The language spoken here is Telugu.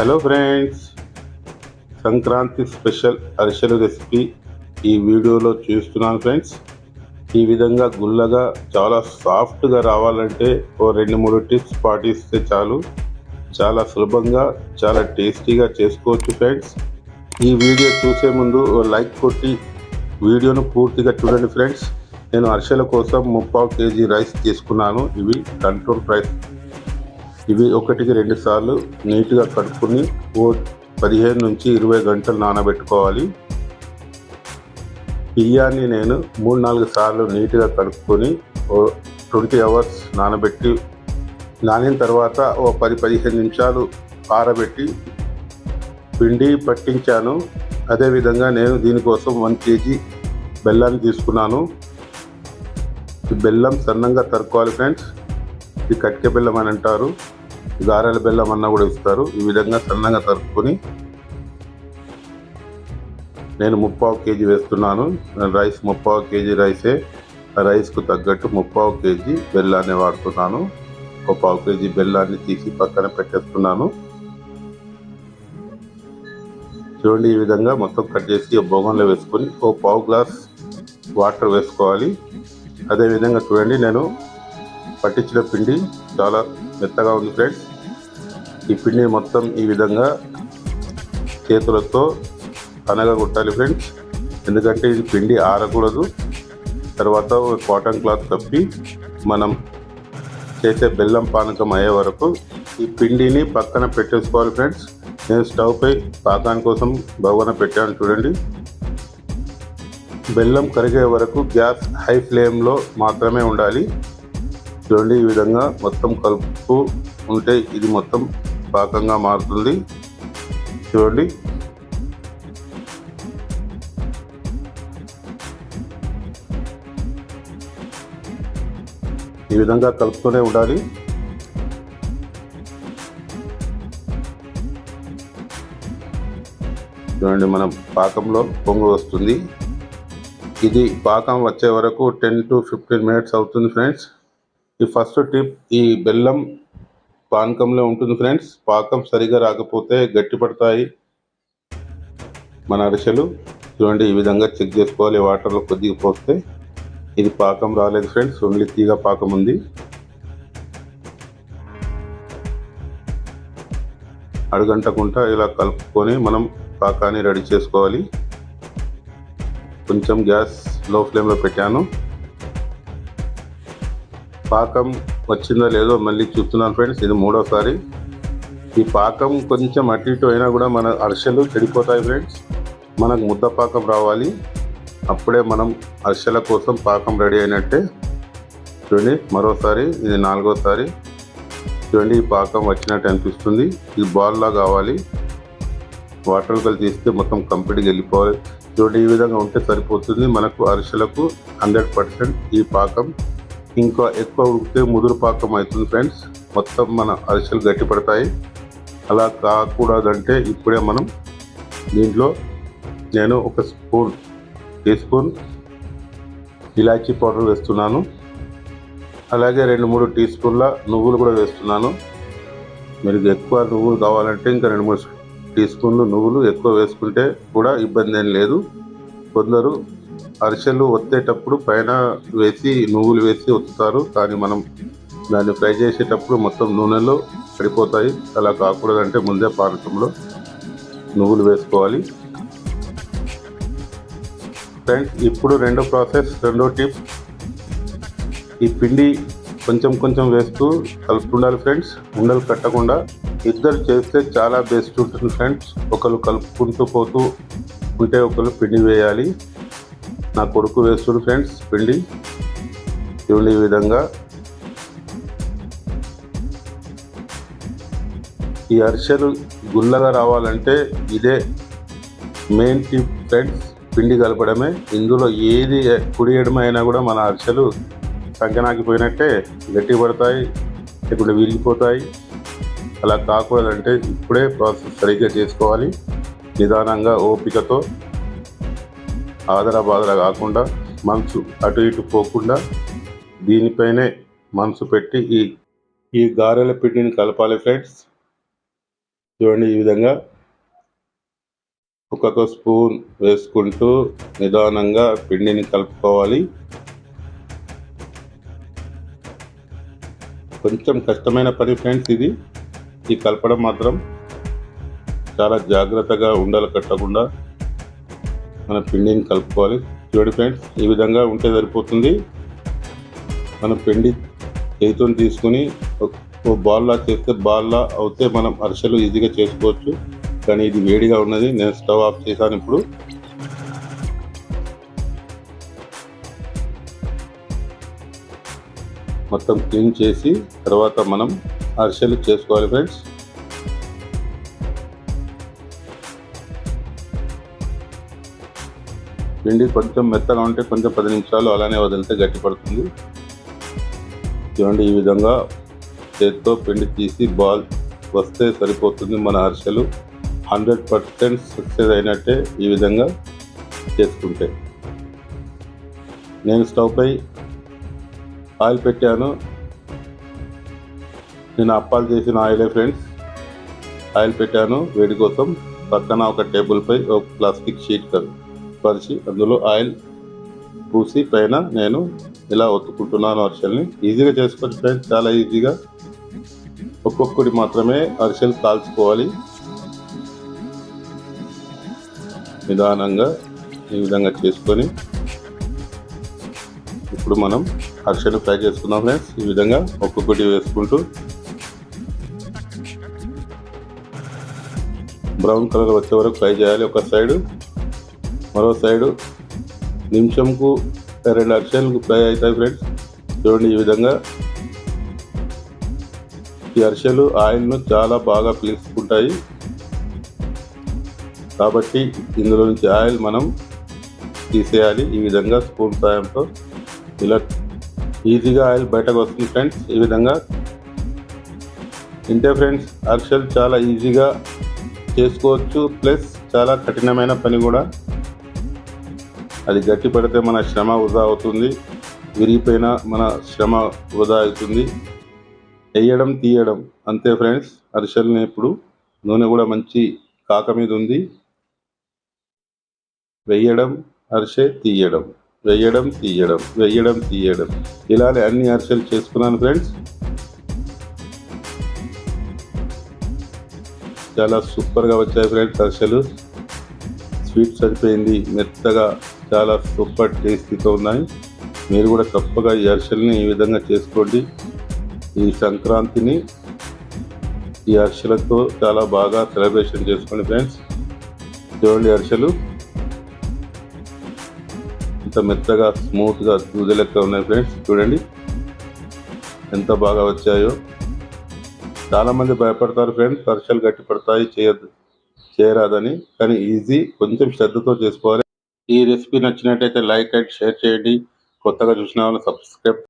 హలో ఫ్రెండ్స్ సంక్రాంతి స్పెషల్ అరిసెలు రెసిపీ ఈ వీడియోలో చూస్తున్నాను ఫ్రెండ్స్ ఈ విధంగా గుల్లగా చాలా సాఫ్ట్గా రావాలంటే ఓ రెండు మూడు టిప్స్ పాటిస్తే చాలు. చాలా సులభంగా చాలా టేస్టీగా చేసుకోవచ్చు ఫ్రెండ్స్ ఈ వీడియో చూసే ముందు ఓ లైక్ కొట్టి వీడియోను పూర్తిగా చూడండి ఫ్రెండ్స్ నేను అరిసెల కోసం ముప్పావు కేజీ రైస్ తీసుకున్నాను. ఇవి కంట్రోల్ ప్రైస్ ఇవి ఒకటికి రెండు సార్లు నీట్గా కడుక్కుని ఓ పదిహేను నుంచి ఇరవై గంటలు నానబెట్టుకోవాలి. బియ్యాన్ని నేను మూడు నాలుగు సార్లు నీట్గా కడుక్కొని ఓ ట్వంటీ అవర్స్ నానబెట్టి నానిన తర్వాత ఓ పది పదిహేను నిమిషాలు ఆరబెట్టి పిండి పట్టించాను. అదేవిధంగా నేను దీనికోసం వన్ కేజీ బెల్లాన్ని తీసుకున్నాను. బెల్లం సన్నంగా తరుక్కోవాలి ఫ్రెండ్స్. ఇది కట్కె బెల్లం అని అంటారు గారెల బెల్లం అన్న కూడా ఇస్తారు. ఈ విధంగా సన్నంగా తరుపుకొని నేను ముప్పావు కేజీ వేస్తున్నాను. రైస్ ముప్పావు కేజీ రైసే ఆ రైస్కు తగ్గట్టు ముప్పావు కేజీ బెల్లాన్ని వాడుతున్నాను. ఒక పావు కేజీ బెల్లాన్ని తీసి పక్కన పెట్టేస్తున్నాను. చూడండి ఈ విధంగా మొత్తం కట్ చేసి ఒక వేసుకొని ఒక పావు గ్లాస్ వాటర్ వేసుకోవాలి. అదేవిధంగా చూడండి నేను పట్టించిన పిండి చాలా మెత్తగా ఉంది ఫ్రెండ్స్. ఈ పిండి మొత్తం ఈ విధంగా చేతులతో అనగా కొట్టాలి ఫ్రెండ్స్. ఎందుకంటే ఇది పిండి ఆరకూడదు. తర్వాత కాటన్ క్లాత్ కప్పి మనం చేసే బెల్లం పానకం అయ్యే వరకు ఈ పిండిని పక్కన పెట్టేసుకోవాలి ఫ్రెండ్స్. నేను స్టవ్ పై పాకాని కోసం బగవన పెట్టాను చూడండి. బెల్లం కరిగే వరకు గ్యాస్ హై ఫ్లేమ్లో మాత్రమే ఉండాలి. చూడండి ఈ విధంగా మొత్తం కలుపుతూ ఉంటే ఇది మొత్తం పాకంగా మారుతుంది. చూడండి. ఈ విధంగా కలుపుతూనే ఉండాలి. చూడండి మనం పాకంలో పొంగు వస్తుంది. ఇది పాకం వచ్చే వరకు టెన్ టు ఫిఫ్టీన్ మినిట్స్ అవుతుంది ఫ్రెండ్స్. ఈ ఫస్ట్ టిప్ ఈ బెల్లం పానకంలో ఉంటుంది ఫ్రెండ్స్ పాకం సరిగా రాకపోతే గట్టి పడతాయి. మన అరిసెలు చూడండి ఈ విధంగా చెక్ చేసుకోవాలి. వాటర్లో కొద్దిగా పోస్తే ఇది పాకం రాలేదు ఫ్రెండ్స్ ఓన్లీ తీగ పాకం ఉంది. అడుగంటకుండా ఇలా కలుపుకొని మనం పాకాన్ని రెడీ చేసుకోవాలి. కొంచెం గ్యాస్లో ఫ్లేమ్లో పెట్టాను. పాకం వచ్చిందో లేదో మళ్ళీ చూస్తున్నాను ఫ్రెండ్స్ ఇది మూడోసారి. ఈ పాకం కొంచెం అటు ఇటు అయినా కూడా మన అరిసెలు చెడిపోతాయి ఫ్రెండ్స్. మనకు ముద్ద పాకం రావాలి. అప్పుడే మనం అరిసెల కోసం పాకం రెడీ అయినట్టే. చూడండి మరోసారి ఇది నాలుగోసారి. చూడండి ఈ పాకం వచ్చినట్టు అనిపిస్తుంది. ఇది బాల్లా కావాలి. వాటర్ కలిసి తీస్తే మొత్తం కంప్లీట్గా వెళ్ళిపోవాలి. చూడండి ఈ విధంగా ఉంటే సరిపోతుంది. మనకు అరిసెలకు హండ్రెడ్ పర్సెంట్ ఈ పాకం ఇంకా ఎక్కువ ఉడికితే ముదురు పాకం అవుతుంది ఫ్రెండ్స్ మొత్తం మన అరిసెలు గట్టి పడతాయి. అలా కాకూడదంటే ఇప్పుడే మనం దీంట్లో నేను ఒక స్పూన్ టీ స్పూన్ ఇలాచీ పౌడర్ వేస్తున్నాను. అలాగే రెండు మూడు టీ స్పూన్ల నువ్వులు కూడా వేస్తున్నాను. మీరు ఎక్కువ నువ్వులు కావాలంటే ఇంకా రెండు మూడు టీ స్పూన్లు నువ్వులు ఎక్కువ వేసుకుంటే కూడా ఇబ్బంది ఏం లేదు. కొందరు అరిసెలు ఒత్తేటప్పుడు పైన వేసి నువ్వులు వేసి ఒత్తుతారు. కానీ మనం దాన్ని ఫ్రై చేసేటప్పుడు మొత్తం నూనెలో పడిపోతాయి అలా కాకూడదంటే ముందే పానకంలో నువ్వులు వేసుకోవాలి. ఫ్రెండ్స్ ఇప్పుడు రెండో ప్రాసెస్ రెండో టిప్. ఈ పిండి కొంచెం కొంచెం వేస్తూ కలుపుకుండాలి ఫ్రెండ్స్ ఉండలు కట్టకుండా ఇద్దరు చేస్తే చాలా బెస్ట్ ఉంటుంది ఫ్రెండ్స్ ఒకరు కలుపుకుంటూ పోతూ ఉంటే ఒకరు పిండి వేయాలి. నా కొడుకు వేస్తుడు ఫ్రెండ్స్ పిండి. చూడండి ఈ విధంగా. ఈ అరిసెలు గుల్లగా రావాలంటే ఇదే మెయిన్ టిప్ ఫ్రెండ్స్ పిండి కలపడమే. ఇందులో ఏది కుడి ఎడమైనా కూడా మన అరిసెలు సంకనాకిపోయినట్టే గట్టి పడతాయి లేకుంటే విరిగిపోతాయి. అలా కాకూడదంటే ఇప్పుడే ప్రాసెస్ సరిగ్గా చేసుకోవాలి. నిదానంగా ఓపికతో ఆదరా బాదరా కాకుండా మనసు అటు ఇటు పోకుండా దీనిపైనే మనసు పెట్టి ఈ ఈ గారెల పిండిని కలపాలి ఫ్రెండ్స్ చూడండి ఈ విధంగా ఒక్కొక్క స్పూన్ వేసుకుంటూ నిదానంగా పిండిని కలుపుకోవాలి. కొంచెం కష్టమైన పని ఫ్రెండ్స్ ఇది. ఈ కలపడం మాత్రం చాలా జాగ్రత్తగా ఉండలు కట్టకుండా. మన పిండిని కలుపుకోవాలి. చూడండి ఫ్రెండ్స్ ఈ విధంగా ఉంటే సరిపోతుంది. మన పిండి చేతితో తీసుకుని ఓ బాల్లా చేస్తే బాల్లా అవుతే మనం అరిసెలు ఈజీగా చేసుకోవచ్చు. కానీ ఇది వేడిగా ఉన్నది నేను స్టవ్ ఆఫ్ చేశాను ఇప్పుడు. మొత్తం క్లీన్ చేసి తర్వాత మనం అరిసెలు చేసుకోవాలి ఫ్రెండ్స్. పిండి కొంచెం మెత్తగా ఉంటే కొంచెం పది నిమిషాలు అలానే వదిలితే గట్టి పడుతుంది. చూడండి ఈ విధంగా చేత్తో పిండి తీసి బాల్ వస్తే సరిపోతుంది మన అరిసెలు. హండ్రెడ్ పర్సెంట్ సక్సెస్ అయినట్టే ఈ విధంగా చేసుకుంటే. నేను స్టవ్పై ఆయిల్ పెట్టాను. నేను అప్పాలు చేసిన ఆయిలే ఫ్రెండ్స్. ఆయిల్ పెట్టాను వేడి కోసం. పక్కన ఒక టేబుల్పై ఒక ప్లాస్టిక్ షీట్ పరిచి అందులో ఆయిల్ పూసి పైన నేను ఇలా ఒత్తుకుంటున్నాను అరిసెల్ని. ఈజీగా చేసుకోవచ్చు ఫ్రెండ్స్ చాలా ఈజీగా ఒక్కొక్కటి మాత్రమే అరిసెలు కాల్చుకోవాలి. నిదానంగా ఈ విధంగా చేసుకొని ఇప్పుడు మనం అరిసెలు ఫ్రై చేసుకుందాం ఫ్రెండ్స్ ఈ విధంగా ఒక్కొక్కటి వేసుకుంటూ బ్రౌన్ కలర్ వచ్చే వరకు ఫ్రై చేయాలి ఒక సైడ్. మరో సైడు నిమిషంకు రెండు అరిసెలకు ఫ్రై అవుతాయి ఫ్రెండ్స్. చూడండి ఈ విధంగా. ఈ అరిసెలు ఆయిల్ను చాలా బాగా పీల్చుకుంటాయి. కాబట్టి ఇందులో నుంచి ఆయిల్ మనం తీసేయాలి. ఈ విధంగా స్పూన్ సాయంతో ఇలా ఈజీగా ఆయిల్ బయటకు వస్తుంది ఫ్రెండ్స్. ఈ విధంగా. ఇంతే ఫ్రెండ్స్ అరిసెలు చాలా ఈజీగా చేసుకోవచ్చు. ప్లస్ చాలా కఠినమైన పని కూడా. అది గట్టి పడితే మన శ్రమ వృధా అవుతుంది విరిగిపోయిన మన శ్రమ వృధా అవుతుంది. వేయడం తీయడం. అంతే ఫ్రెండ్స్ అరిసెల్ని ఇప్పుడు నూనె కూడా మంచి కాక మీద ఉంది. వెయ్యడం అరిసె తీయడం. వెయ్యడం తీయడం. వెయ్యడం తీయడం. ఇలానే అన్ని అరిసెలు చేసుకున్నాను ఫ్రెండ్స్. చాలా సూపర్గా వచ్చాయి ఫ్రెండ్స్ అరిసెలు. స్వీట్ సరిపోయింది మెత్తగా చాలా సూపర్ టేస్టీతో ఉన్నాయి. మీరు కూడా తప్పగా ఈ అరిసెల్ని ఈ విధంగా చేసుకోండి. ఈ సంక్రాంతిని ఈ అరిసెలతో చాలా బాగా సెలబ్రేషన్ చేసుకోండి ఫ్రెండ్స్. చూడండి అరిసెలు. ఇంత మెత్తగా స్మూత్గా దూద లెక్క ఉన్నాయి ఫ్రెండ్స్. చూడండి. ఎంత బాగా వచ్చాయో. చాలామంది భయపడతారు ఫ్రెండ్స్ అరిసెలు గట్టి పడతాయి చేయద్దు చేయరాదని. కానీ ఈజీ కొంచెం శ్రద్ధతో చేసుకోవాలి. ఈ రెసిపీ నచ్చినట్టయితే లైక్ అండ్ షేర్ చేయండి. కొత్తగా చూసిన వాళ్ళు సబ్స్క్రైబ్